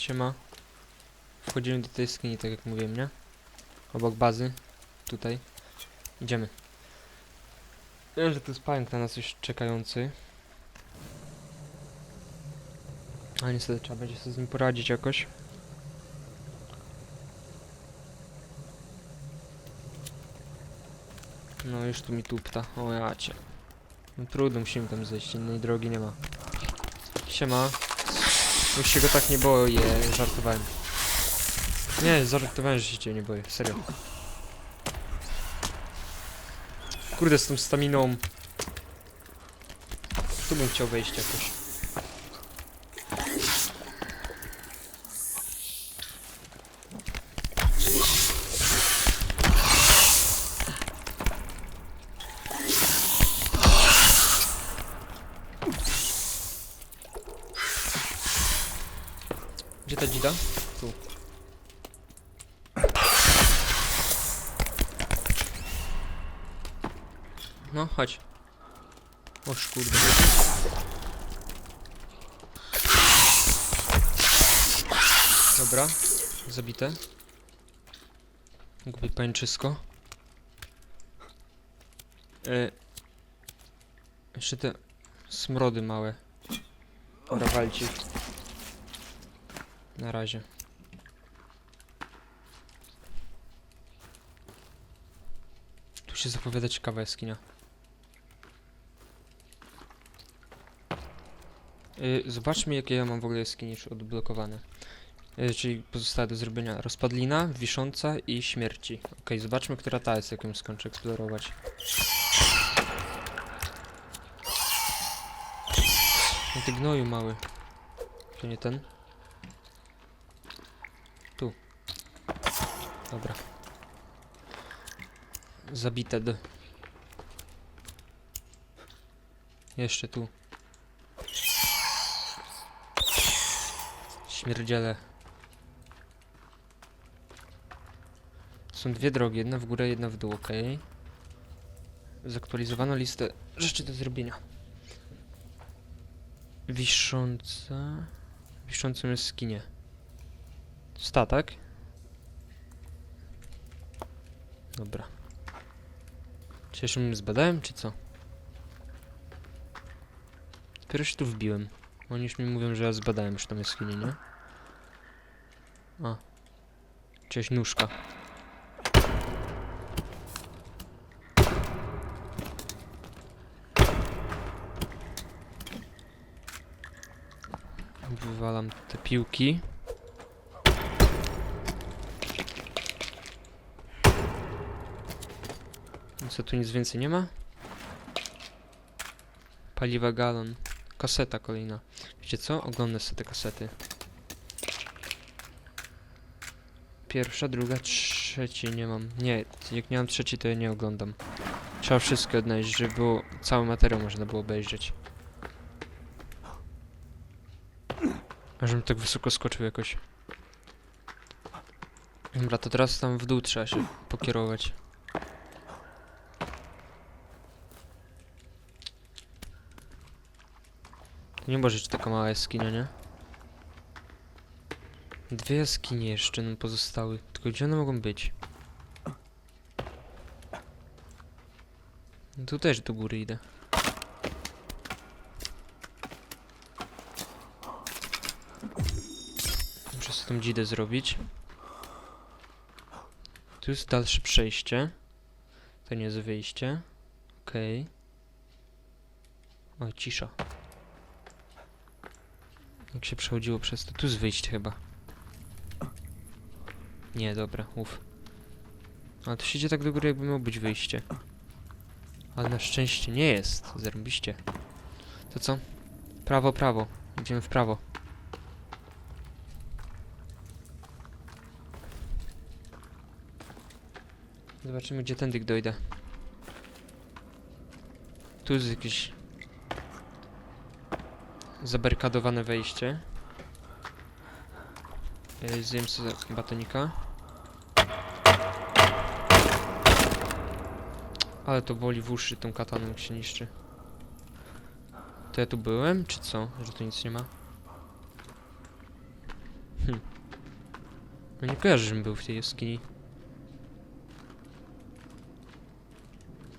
Siema. Wchodzimy do tej skini, tak jak mówiłem, nie? Obok bazy. Tutaj. Idziemy. Wiem, że tu jest pająk na nas już czekający. Ale niestety trzeba będzie sobie z nim poradzić jakoś. No już tu mi tupta. O ja cię. No trudno, musimy tam zejść, innej drogi nie ma. Siema. Już się go tak nie boję, żartowałem. Nie, żartowałem, że się cię nie boję, serio. Kurde, z tą staminą. Tu bym chciał wejść jakoś. Gdzie ta dzida? Tu. No, chodź. Oż kurde. Dobra, zabite. Głupie pańczysko. E, jeszcze te smrody małe. Dobra, walcie. Na razie. Tu się zapowiada ciekawa jaskinia. Yy, zobaczmy jakie ja mam w ogóle jaskinie już odblokowane. Yy, czyli pozostałe do zrobienia rozpadlina, wisząca i śmierci. Okej, zobaczmy która ta jest, jak ją skończę eksplorować. No ty gnoju mały. To nie ten? Tu. Dobra. Zabite. Jeszcze tu. Śmierdziele. Są dwie drogi, jedna w górę, jedna w dół, ok. Zaktualizowano listę rzeczy do zrobienia. Wisząca... Wiszącą jest skinie. Statek? Dobra. Czy jeszcze mnie zbadałem, czy co? Dopiero się tu wbiłem. Oni już mi mówią, że ja zbadałem już tą jaskinię, nie? A. Cześć, nóżka. Wywalam te piłki. Co tu nic więcej nie ma? Paliwa galon. Kaseta kolejna. Wiecie co? Oglądam sobie te kasety. Pierwsza, druga, trzeci nie mam. Nie, jak nie mam trzeci, to ja nie oglądam. Trzeba wszystkie odnaleźć, żeby było cały materiał można było obejrzeć. Żebym tak wysoko skoczył jakoś. Dobra, to teraz tam w dół trzeba się pokierować. Nie może być taka mała jaskinia, nie? Dwie jaskinie jeszcze nam pozostały. Tylko gdzie one mogą być? Tu też do góry idę. Muszę sobie tą dzidę zrobić. Tu jest dalsze przejście. To nie jest wyjście. Okej. O, cisza. Jak się przechodziło przez to? Tu jest wyjście chyba. Nie, dobra, uf. Ale to się idzie tak do góry, jakby miało być wyjście. Ale na szczęście nie jest. Zarąbiście. To co? Prawo, prawo. Idziemy w prawo. Zobaczymy, gdzie tędy dojdę. Tu jest jakieś zabarkadowane wejście. Yy, Zjem sobie batonika. Ale to boli w uszy tą kataną jak się niszczy. To ja tu byłem, czy co? Że tu nic nie ma? Hm. No nie kojarzę, żebym był w tej jaskini.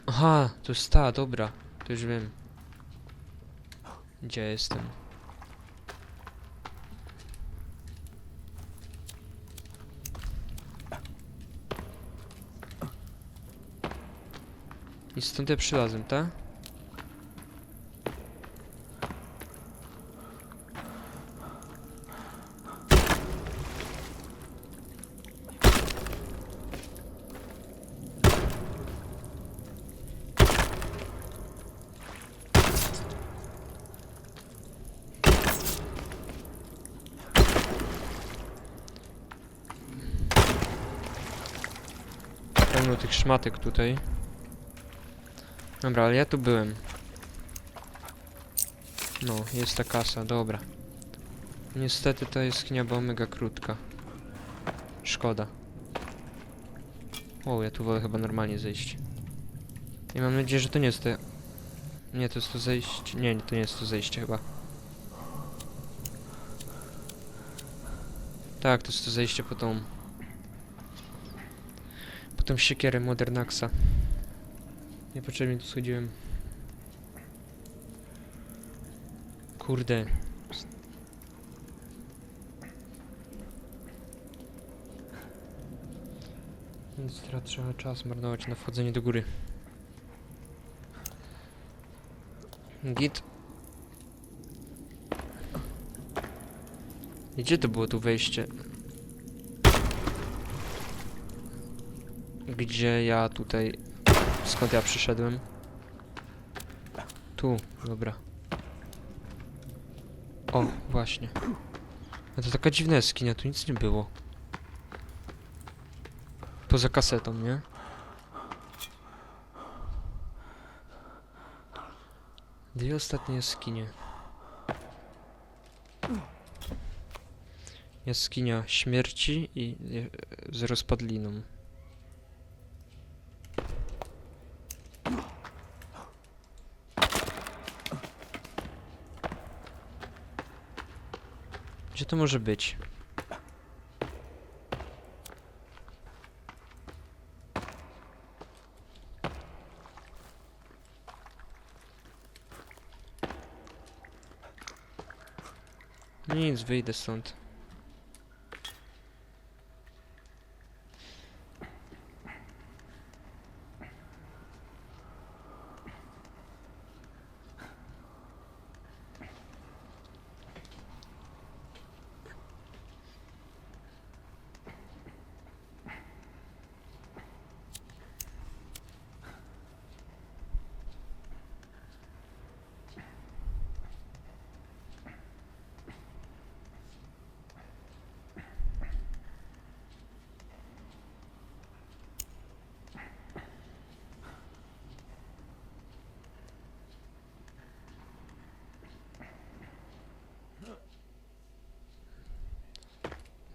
Aha, to jest ta, dobra. To już wiem. Gdzie jestem? I stąd ja przylazłem, tak? Pełno tych szmatek tutaj. Dobra, ale ja tu byłem. No, jest ta kasa, dobra. Niestety ta jaskinia była mega krótka. Szkoda. O, ja tu wolę chyba normalnie zejść. I mam nadzieję, że to nie jest te... Nie, to jest to zejście... Nie, to nie jest to zejście chyba. Tak, to jest to zejście po tą... Po tą siekierę Modernaxa. Niepotrzebnie tu schodziłem. Kurde. Więc teraz trzeba czas marnować na wchodzenie do góry. Git. Gdzie to było tu wejście? Gdzie ja tutaj... Skąd ja przyszedłem? Tu, dobra. O, właśnie. A to taka dziwna jaskinia, tu nic nie było. Poza kasetą, nie? Dwie ostatnie jaskinie. Jaskinia śmierci i z rozpadliną. Gdzie to może być? Nic, wyjdę stąd.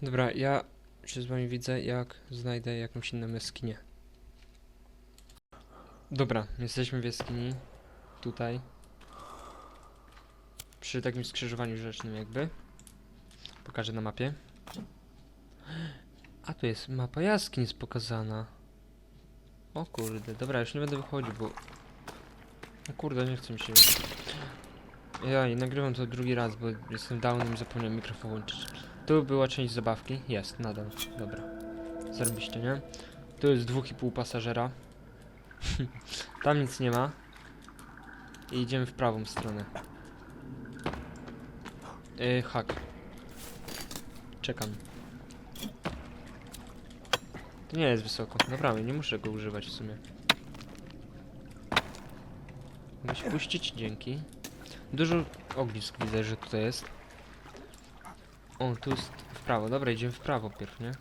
Dobra, ja się z wami widzę, jak znajdę jakąś inną jaskinię. Dobra, jesteśmy w jaskini. Tutaj. Przy takim skrzyżowaniu rzecznym jakby. Pokażę na mapie. A tu jest mapa jaskiń jest pokazana. O kurde, dobra, już nie będę wychodził, bo... O kurde, nie chcę mi się... Ja i nagrywam to drugi raz, bo jestem downem i zapomniałem mikrofon włączyć. Tu była część zabawki. Jest, nadal. Dobra. Zarobiście, nie? Tu jest dwóch i pół pasażera. Tam nic nie ma. I idziemy w prawą stronę. Yy, hak. Czekam. To nie jest wysoko. Naprawdę, nie muszę go używać w sumie. Mogę się puścić? Dzięki. Dużo ognisk widzę, że tutaj jest. O, tu jest w prawo. Dobra, idziemy w prawo pierw, nie?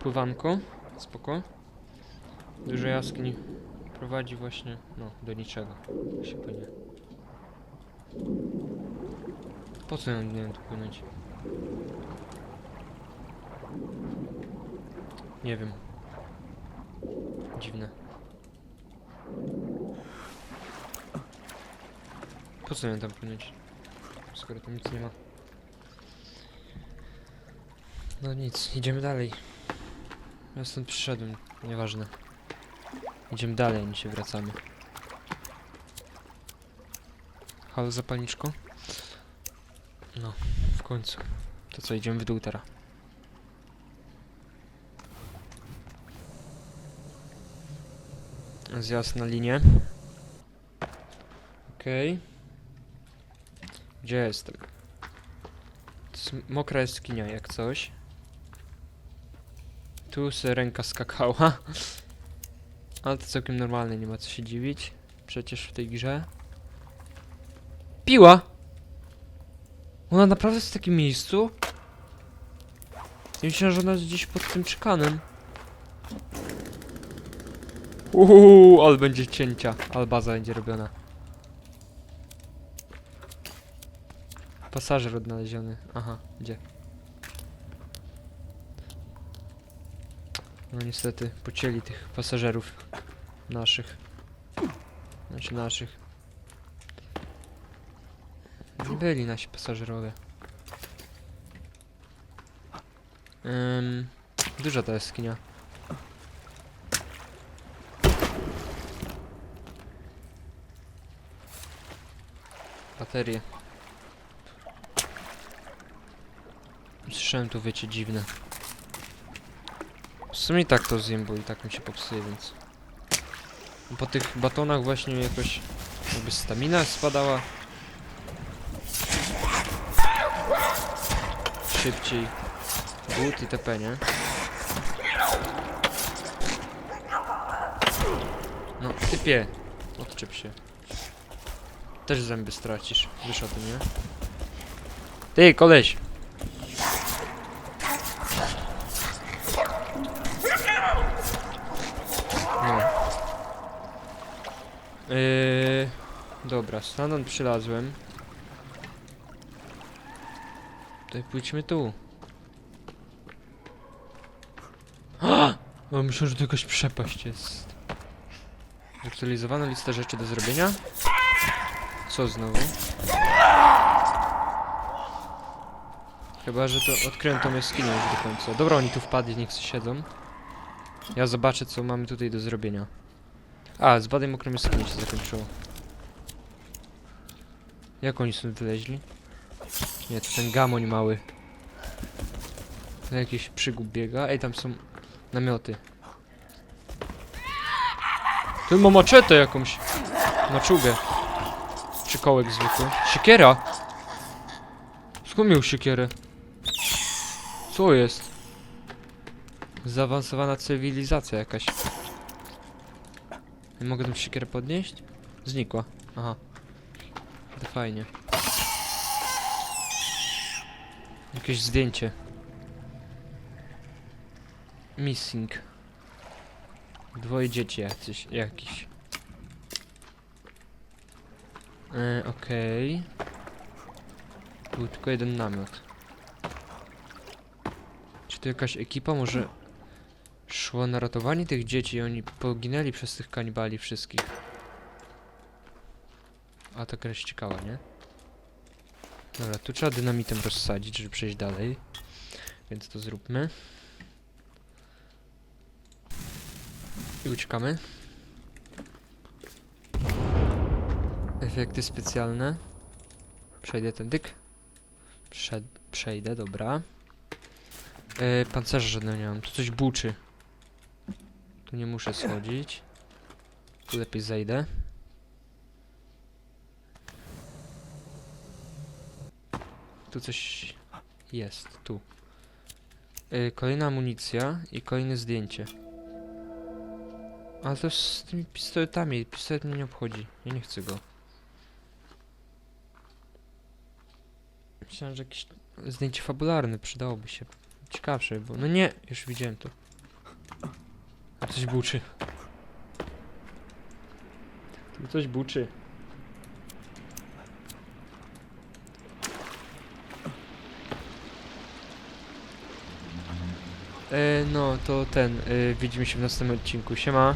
Pływanko. Spoko. Dużo jaskiń prowadzi właśnie, no, do niczego. Jak się płynie. Po co ja nie tu płynąć? Nie wiem. Dziwne. Po co ja tam płynąć? Skoro tam nic nie ma. No nic, idziemy dalej. Ja stąd przyszedłem, nieważne. Idziemy dalej, nie się wracamy. Halo, zapalniczko? No, w końcu. To co, idziemy w dół teraz. Zjazd na linię. Okej. Gdzie jestem? To jest mokra jaskinia, jak coś. Tu se ręka skakała. Ale to całkiem normalne, nie ma co się dziwić. Przecież w tej grze. Piła! Ona naprawdę jest w takim miejscu? Ja myślałem, że ona jest gdzieś pod tym czykanem. Uuu, ale będzie cięcia, ale baza będzie robiona. Pasażer odnaleziony. Aha, gdzie? No niestety, pocięli tych pasażerów naszych. Znaczy naszych. Nie byli nasi pasażerowie. Ym, duża ta jaskinia. Baterie. Słyszałem tu wiecie dziwne. W sumie tak to zjem, bo i tak mi się popsuje, więc... Po tych batonach właśnie jakoś jakby stamina spadała. Szybciej. Głód i TP, nie? No, typie. Odczep się. Też zęby stracisz. Wiesz o tym, nie? Ty, koleś! No. Yy, dobra, stamtąd przylazłem. To pójdźmy tu. O, myślę, że to jakaś przepaść jest. Aktualizowana lista rzeczy do zrobienia. Co znowu? Chyba, że to odkryłem tą jaskinię już do końca. Dobra, oni tu wpadli, niech siedzą. Ja zobaczę, co mamy tutaj do zrobienia. A, zbadaj mokrą jaskinię się zakończyło. Jak oni stąd wyleźli? Nie, to ten gamoń mały. To jakiś przygód biega. Ej, tam są namioty. Tu ma maczetę jakąś. Maczugę. Czy kołek zwykły. Siekiera! Skąd miał siekierę? Co jest? Zaawansowana cywilizacja jakaś. Mogę tą siekierę podnieść? Znikła. Aha. To fajnie. Jakieś zdjęcie. Missing. Dwoje dzieci jacyś, jakiś. E, Okej. Był tylko jeden namiot. Czy to jakaś ekipa może szło na ratowanie tych dzieci i oni poginęli przez tych kanibali wszystkich? A ta gra jest ciekawa, nie? Dobra, tu trzeba dynamitem rozsadzić, żeby przejść dalej. Więc to zróbmy. I uciekamy. Efekty specjalne. Przejdę ten dyk. Przejdę, dobra. E, pancerza żadnego nie mam. Tu coś buczy. Tu nie muszę schodzić. Tu lepiej zejdę. Tu coś jest, tu. Yy, kolejna amunicja i kolejne zdjęcie. Ale to z tymi pistoletami. Pistolet mnie nie obchodzi. Ja nie chcę go. Myślałem, że jakieś zdjęcie fabularne przydałoby się. Ciekawsze, bo... No nie! Już widziałem to. Coś buczy. Tu coś buczy. E, no, to ten. E, widzimy się w następnym odcinku. Siema.